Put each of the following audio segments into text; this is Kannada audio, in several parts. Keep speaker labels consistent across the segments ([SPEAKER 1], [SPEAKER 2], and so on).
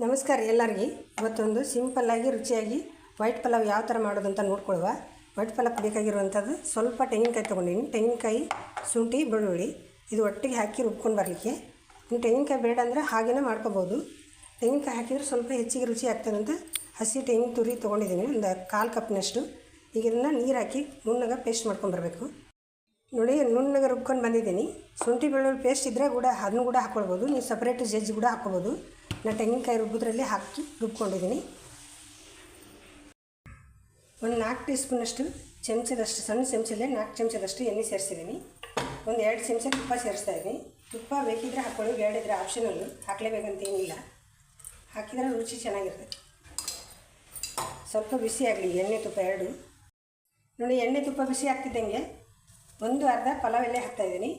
[SPEAKER 1] ನಮಸ್ಕಾರ ಎಲ್ಲರಿಗೆ. ಇವತ್ತೊಂದು ಸಿಂಪಲ್ಲಾಗಿ ರುಚಿಯಾಗಿ ವೈಟ್ ಪಲಾವ್ ಯಾವ ಥರ ಮಾಡೋದು ಅಂತ ನೋಡ್ಕೊಳ್ಳುವ. ವೈಟ್ ಪಲಾವ್ ಬೇಕಾಗಿರುವಂಥದ್ದು ಸ್ವಲ್ಪ ತೆಂಗಿನಕಾಯಿ ತೊಗೊಂಡಿನಿ ತೆಂಗಿನಕಾಯಿ, ಶುಂಠಿ, ಬೆಳ್ಳುಳ್ಳಿ ಇದು ಒಟ್ಟಿಗೆ ಹಾಕಿ ರುಬ್ಕೊಂಡು ಬರಲಿಕ್ಕೆ. ಇನ್ನು ತೆಂಗಿನಕಾಯಿ ಬೇಡ ಅಂದರೆ ಹಾಗೇ ಮಾಡ್ಕೋಬೋದು. ತೆಂಗಿನಕಾಯಿ ಹಾಕಿದರೆ ಸ್ವಲ್ಪ ಹೆಚ್ಚಿಗೆ ರುಚಿ ಆಗ್ತದಂತ ಹಸಿ ತೆಂಗಿನ ತುರಿ ತೊಗೊಂಡಿದ್ದೀನಿ. ಒಂದು ಕಾಲು ಕಪ್ನಷ್ಟು. ಈಗ ಇದನ್ನು ನೀರು ಹಾಕಿ ನುಣ್ಣಗೆ ಪೇಸ್ಟ್ ಮಾಡ್ಕೊಂಬರ್ಬೇಕು ನೋಡಿ, ನುಣ್ಣಗೆ ರುಬ್ಕೊಂಡು ಬಂದಿದ್ದೀನಿ. ಶುಂಠಿ, ಬೆಳ್ಳುಳ್ಳಿ ಪೇಸ್ಟ್ ಇದ್ದರೆ ಕೂಡ ಅದನ್ನು ಕೂಡ ಹಾಕ್ಕೊಳ್ಬೋದು. ನೀವು ಸಪ್ರೇಟ್ ಜಜ್ಜಿ ಕೂಡ ಹಾಕ್ಕೊಬೋದು ನಾನು ತೆಂಗಿನಕಾಯಿ ರುಬ್ಬೋದ್ರಲ್ಲಿ ಹಾಕಿ ರುಬ್ಕೊಂಡಿದ್ದೀನಿ. ಒಂದು ನಾಲ್ಕು ಟೀ ಸ್ಪೂನಷ್ಟು ಚಮಚದಷ್ಟು, ಸಣ್ಣ ಚಮಚಲ್ಲೇ ನಾಲ್ಕು ಚಮಚದಷ್ಟು ಎಣ್ಣೆ ಸೇರಿಸಿದ್ದೀನಿ. ಒಂದು ಎರಡು ಚಮಚ ತುಪ್ಪ ಸೇರಿಸ್ತಾ ಇದ್ದೀನಿ. ತುಪ್ಪ ಬೇಕಿದ್ರೆ ಹಾಕ್ಕೊಳ್ಳಿ ಬೇಡಿದ್ರೆ ಆಪ್ಷನಲ್ಲು ಹಾಕಲೇಬೇಕಂತ ಏನಿಲ್ಲ ಹಾಕಿದರೆ ರುಚಿ ಚೆನ್ನಾಗಿರ್ತದೆ ಸ್ವಲ್ಪ ಬಿಸಿ ಆಗಲಿ, ಎಣ್ಣೆ ತುಪ್ಪ ಎರಡು. ನೋಡಿ, ಎಣ್ಣೆ ತುಪ್ಪ ಬಿಸಿ ಆಗ್ತಿದ್ದಂಗೆ ಒಂದು ಅರ್ಧ ಪಲಾವ್ ಎಲೆ ಹಾಕ್ತಾಯಿದ್ದೀನಿ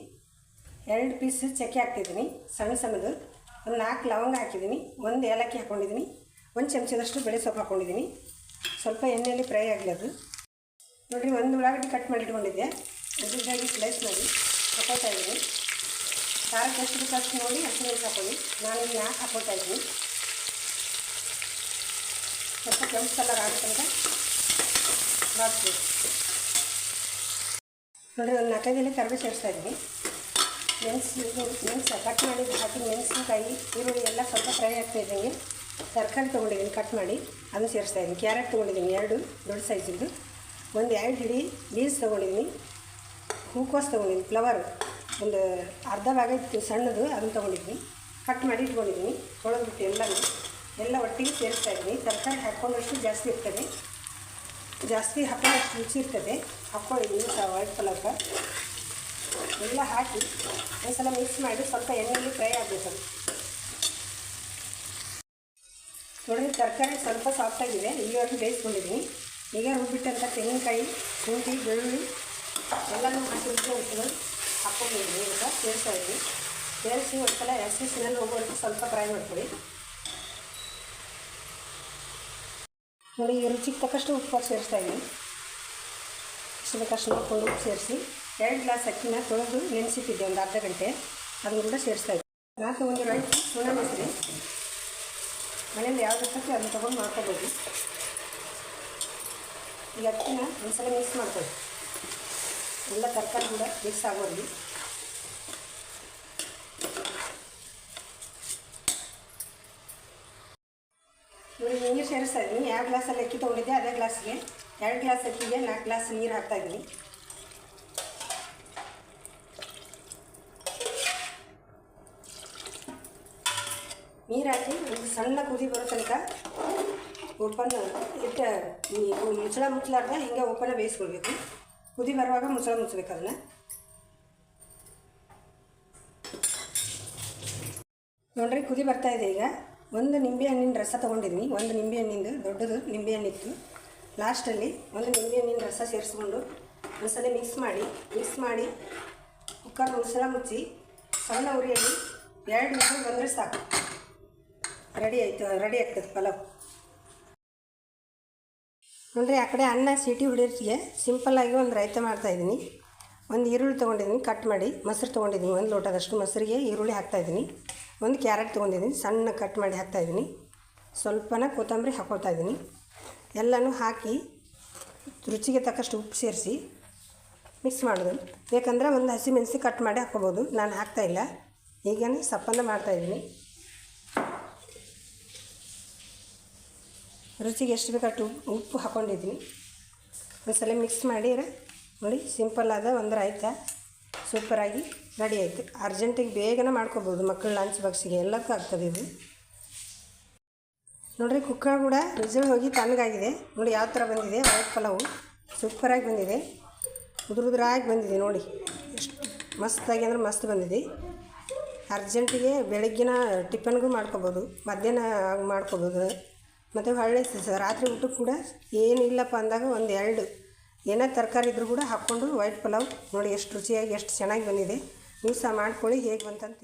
[SPEAKER 1] ಎರಡು ಪೀಸ್ ಚಕ್ಕೆ ಹಾಕ್ತಿದ್ದೀನಿ, ಸಣ್ಣ ಸಣ್ಣದು. ಒಂದು ನಾಲ್ಕು ಲವಂಗ ಹಾಕಿದ್ದೀನಿ, ಒಂದು ಏಲಕ್ಕಿ ಹಾಕ್ಕೊಂಡಿದ್ದೀನಿ ಒಂದು ಚಮಚದಷ್ಟು ಬೆಳೆ ಸೊಪ್ಪು ಹಾಕ್ಕೊಂಡಿದ್ದೀನಿ ಸ್ವಲ್ಪ ಎಣ್ಣೆಯಲ್ಲಿ ಫ್ರೈ ಆಗಲಿ ಅದು. ನೋಡಿರಿ, ಒಂದು ಉಳ್ಳಾಗಡ್ಡಿ ಕಟ್ ಮಾಡಿ ಇಟ್ಕೊಂಡಿದ್ದೆ. ಉದ್ದಿದ್ದಾಗಿ ಸ್ಲೈಸ್ ಮಾಡಿ ಹಾಕೋತಾ ಇದ್ದೀನಿ. ಖಾರಕ್ಕೆ ಎಷ್ಟು ಬೇಕು ಅಷ್ಟು ನೋಡಿ ಹಸಿಮೆಣಸು ಹಾಕೊಳ್ಳಿ. ನಾನು ನಾಲ್ಕು ಹಾಕೋತಾ ಇದ್ದೀನಿ. ಸ್ವಲ್ಪ ಕೆಂಪು ಕಲರ್ ಆಗುತ್ತಂತ ಬಾಡಿಸ್ಬೇಕು ನೋಡಿರಿ, ಒಂದು ನಾಲ್ಕೈದಲ್ಲಿ ಕರ್ಬೇ ಸೇರಿಸ್ತಾ ಇದ್ದೀನಿ. ಮೆಣಸು ಮೆಣಸು ಕಟ್ ಮಾಡಿ ಹಾಕಿ ಮೆಣಸಿನಕಾಯಿ, ಈರುಳ್ಳಿ ಎಲ್ಲ ಸ್ವಲ್ಪ ಫ್ರೈ ಆಗ್ತಾ ಇದ್ದಂಗೆ ತರಕಾರಿ ತೊಗೊಂಡಿದ್ದೀನಿ ಕಟ್ ಮಾಡಿ. ಅದನ್ನು ಸೇರಿಸ್ತಾ ಇದ್ದೀನಿ. ಕ್ಯಾರೆಟ್ ತೊಗೊಂಡಿದ್ದೀನಿ, ಎರಡು ದೊಡ್ಡ ಸೈಜಿದ್ದು ಒಂದು ಎರಡು ಹಿಡಿ ಬೀನ್ಸ್ ತೊಗೊಂಡಿದ್ದೀನಿ. ಹೂಕೋಸ್ ತೊಗೊಂಡಿದ್ದೀನಿ ಫ್ಲವರ್ ಒಂದು ಅರ್ಧ ಭಾಗ ಇತ್ತು, ಸಣ್ಣದು, ಅದನ್ನು ತೊಗೊಂಡಿದ್ದೀನಿ. ಕಟ್ ಮಾಡಿ ಇಟ್ಕೊಂಡಿದ್ದೀನಿ ತೊಳೆದ್ಬಿಟ್ಟು ಎಲ್ಲನೂ. ಎಲ್ಲ ಒಟ್ಟಿಗೆ ಸೇರಿಸ್ತಾ ಇದ್ದೀನಿ. ತರಕಾರಿ ಹಾಕ್ಕೊಂಡಷ್ಟು ಜಾಸ್ತಿ ಇರ್ತದೆ. ಜಾಸ್ತಿ ಹಾಕೊಂಡಷ್ಟು ರುಚಿ ಇರ್ತದೆ. ಹಾಕ್ಕೊಂಡಿದ್ದೀನಿ ವೈಟ್ ಪಲಾವ್ಗೆ ಎಲ್ಲ ಹಾಕಿ ಒಂದ್ಸಲ ಮಿಕ್ಸ್ ಮಾಡಿ ಸ್ವಲ್ಪ ಎಣ್ಣೆಯಲ್ಲಿ ಫ್ರೈ ಆಗಬೇಕು. ನೋಡಿದ್ರೆ ತರಕಾರಿ ಸ್ವಲ್ಪ ಸಾಫ್ಟಾಗಿದೆ ಇಲ್ಲಿವರೆಗೂ ಬೇಯಿಸ್ಕೊಂಡಿದ್ದೀನಿ. ಈಗ ರುಬ್ಬಿಟ್ಟಂಥ ತೆಂಗಿನಕಾಯಿ, ಶುಂಠಿ, ಬೆಳ್ಳುಳ್ಳಿ ಎಲ್ಲನೂ ಹಾಕಿ ರುಬ್ಬಿಟ್ಟು ಹಾಕ್ಕೊಂಡಿದ್ದೀನಿ ಈಗ ಸೇರಿಸ್ತಾ ಇದ್ದೀನಿ. ಸೇರಿಸಿ ಒಂದ್ಸಲ ಹಸಿ ಸಿನಲ್ಲಿ ಹೋಗೋವರೆಗೂ ಸ್ವಲ್ಪ ಫ್ರೈ ಮಾಡ್ಕೊಳ್ಳಿ. ನೋಡಿ ರುಚಿಗೆ ತಕ್ಕಷ್ಟು ಉಪ್ಪು ಸೇರಿಸ್ತಾ ಇದ್ದೀನಿ. ಇಷ್ಟು ಉಪ್ಪು ಸೇರಿಸಿ. ಎರಡು ಗ್ಲಾಸ್ ಅಕ್ಕಿನ ತೊಳೆದು ನೆನೆಸಿಟ್ಟಿದ್ದೆ ಒಂದು ಅರ್ಧ ಗಂಟೆ. ಅದನ್ನು ಕೂಡ ಸೇರಿಸ್ತಾ ಇದ್ದೆ. ಒಂದು ರೈಸ್ ಸುಣ್ಣ ಮಿಸ್ರಿ. ಮನೇಲಿ ಯಾವ್ದು ಇರ್ತೈತೆ ಅದನ್ನು ತೊಗೊಂಡು ಮಾಡ್ಕೋಬೋದು. ಈ ಅಕ್ಕಿನ ಒಂದ್ಸಲ ಮಿಕ್ಸ್ ಮಾಡ್ಕೊಳ್ಳಿ. ಎಲ್ಲ ತರಕಾರಿ ಕೂಡ ಮಿಕ್ಸ್ ಆಗೋದು. ನೋಡಿ ನೀರು ಸೇರಿಸ್ತಾ ಇದ್ದೀನಿ. ಯಾವ ಗ್ಲಾಸಲ್ಲಿ ಅಕ್ಕಿ ತೊಗೊಂಡಿದ್ದೆ, ಅದೇ ಗ್ಲಾಸ್ಗೆ. ಎರಡು ಗ್ಲಾಸ್ ಅಕ್ಕಿಗೆ ನಾಲ್ಕು ಗ್ಲಾಸ್ ನೀರು ಹಾಕ್ತಾ ನೀರು ಹಾಕಿ ಒಂದು ಸಣ್ಣ ಕುದಿ ಬರೋ ತನಕ ಓಪನ್ ಇಟ್ಟ ಮುಚ್ಚಳ ಮುಚ್ಚಲಾರ್ದ ಹಿಂಗೆ ಓಪನ್ ಬೇಯಿಸ್ಕೊಳ್ಬೇಕು. ಕುದಿ ಬರುವಾಗ ಮುಚ್ಚಳ ಮುಚ್ಚಬೇಕು ಅದನ್ನು. ನೋಡ್ರಿ, ಕುದಿ ಬರ್ತಾ ಇದೆ ಈಗ. ಒಂದು ನಿಂಬೆ ಹಣ್ಣಿನ ರಸ ತೊಗೊಂಡಿದ್ದೀನಿ ಒಂದು ನಿಂಬೆ ಹಣ್ಣಿಂದು, ದೊಡ್ಡದು ನಿಂಬೆ ಹಣ್ಣಿತ್ತು. ಲಾಸ್ಟಲ್ಲಿ ಒಂದು ನಿಂಬೆ ಹಣ್ಣಿನ ರಸ ಸೇರಿಸ್ಕೊಂಡು ಒಂದ್ಸಲ ಮಿಕ್ಸ್ ಮಾಡಿ ಮಿಕ್ಸ್ ಮಾಡಿ ಕುಕ್ಕರ್ ಮುಚ್ಚಳ ಮುಚ್ಚಿ ಸಣ್ಣ ಉರಿಯಲ್ಲಿ ಎರಡು ನಿಮಿಷ ಬಂದರೆ ಸಾಕು. ರೆಡಿ ಆಯಿತು, ರೆಡಿ ಆಗ್ತದೆ ಪಲಾವ್. ನೋಡ್ರಿ, ಆ ಕಡೆ ಅನ್ನ ಸಿಟಿ ಹೊಡಿಯೋರಿಗೆ ಸಿಂಪಲ್ಲಾಗಿ ಒಂದು ರೈತ ಮಾಡ್ತಾಯಿದ್ದೀನಿ ಒಂದು ಈರುಳ್ಳಿ ತೊಗೊಂಡಿದ್ದೀನಿ ಕಟ್ ಮಾಡಿ. ಮೊಸರು ತೊಗೊಂಡಿದ್ದೀನಿ, ಒಂದು ಲೋಟದಷ್ಟು ಮೊಸರಿಗೆ ಈರುಳ್ಳಿ ಹಾಕ್ತಾಯಿದ್ದೀನಿ ಒಂದು ಕ್ಯಾರೆಟ್ ತೊಗೊಂಡಿದ್ದೀನಿ, ಸಣ್ಣ ಕಟ್ ಮಾಡಿ ಹಾಕ್ತಾಯಿದ್ದೀನಿ ಸ್ವಲ್ಪನ ಕೊತ್ತಂಬರಿ ಹಾಕೋತಾ ಇದ್ದೀನಿ. ಎಲ್ಲನೂ ಹಾಕಿ ರುಚಿಗೆ ತಕ್ಕಷ್ಟು ಉಪ್ಪು ಸೇರಿಸಿ ಮಿಕ್ಸ್ ಮಾಡೋದು. ಬೇಕಂದ್ರೆ ಒಂದು ಹಸಿಮೆಣಸಿ ಕಟ್ ಮಾಡಿ ಹಾಕ್ಕೋಬೋದು. ನಾನು ಹಾಕ್ತಾಯಿಲ್ಲ ಈಗನೇ ಸಪ್ಪಂದ ಮಾಡ್ತಾಯಿದ್ದೀನಿ ರುಚಿಗೆ ಎಷ್ಟು ಬೇಕಷ್ಟು ಉಪ್ಪು ಹಾಕ್ಕೊಂಡಿದ್ದೀನಿ ಒಂದ್ಸಲ ಮಿಕ್ಸ್ ಮಾಡಿ ನೋಡಿ ಸಿಂಪಲ್ ಆದ ಒಂದು ರಾಯ್ತ ಸೂಪರಾಗಿ ರೆಡಿ ಆಯಿತು. ಅರ್ಜೆಂಟಿಗೆ ಬೇಗನೆ ಮಾಡ್ಕೋಬೋದು ಮಕ್ಕಳ ಲಂಚ್ ಬಾಕ್ಸಿಗೆ ಎಲ್ಲಕ್ಕೂ ಆಗ್ತದೆ ಇದು. ನೋಡಿರಿ, ಕುಕ್ಕರ್ ಕೂಡ ವಿಸಿಲ್ ಹೋಗಿ ತಣ್ಣಗಾಗಿದೆ. ನೋಡಿ, ಯಾವ ಥರ ಬಂದಿದೆ, ವೈಟ್ ಪಲಾವು. ಸೂಪರಾಗಿ ಬಂದಿದೆ. ಉದುರು ಉದುರಾಗಿ ಬಂದಿದೆ, ನೋಡಿ. ಎಷ್ಟು ಮಸ್ತಾಗಿ ಅಂದ್ರೆ ಮಸ್ತ್ ಬಂದಿದೆ. ಅರ್ಜೆಂಟಿಗೆ ಬೆಳಗ್ಗಿನ ಟಿಫನ್ಗೂ ಮಾಡ್ಕೋಬೋದು, ಮಧ್ಯಾಹ್ನ ಮಾಡ್ಕೊಬೋದು. ಮತ್ತು ಹೊಳ್ಳಿ ರಾತ್ರಿ ಊಟಕ್ಕೆ ಕೂಡ ಏನಿಲ್ಲಪ್ಪ ಅಂದಾಗ ಒಂದು ಎರಡು. ಏನೇ ತರಕಾರಿ ಇದ್ರೂ ಕೂಡ ಹಾಕ್ಕೊಂಡು ವೈಟ್ ಪಲಾವ್ ನೋಡಿ ಎಷ್ಟು ರುಚಿಯಾಗಿ, ಎಷ್ಟು ಚೆನ್ನಾಗಿ ಬಂದಿದೆ. ನೀವು ಸಹ ಮಾಡ್ಕೊಳ್ಳಿ ಹೇಗೆ ಬಂತಂತ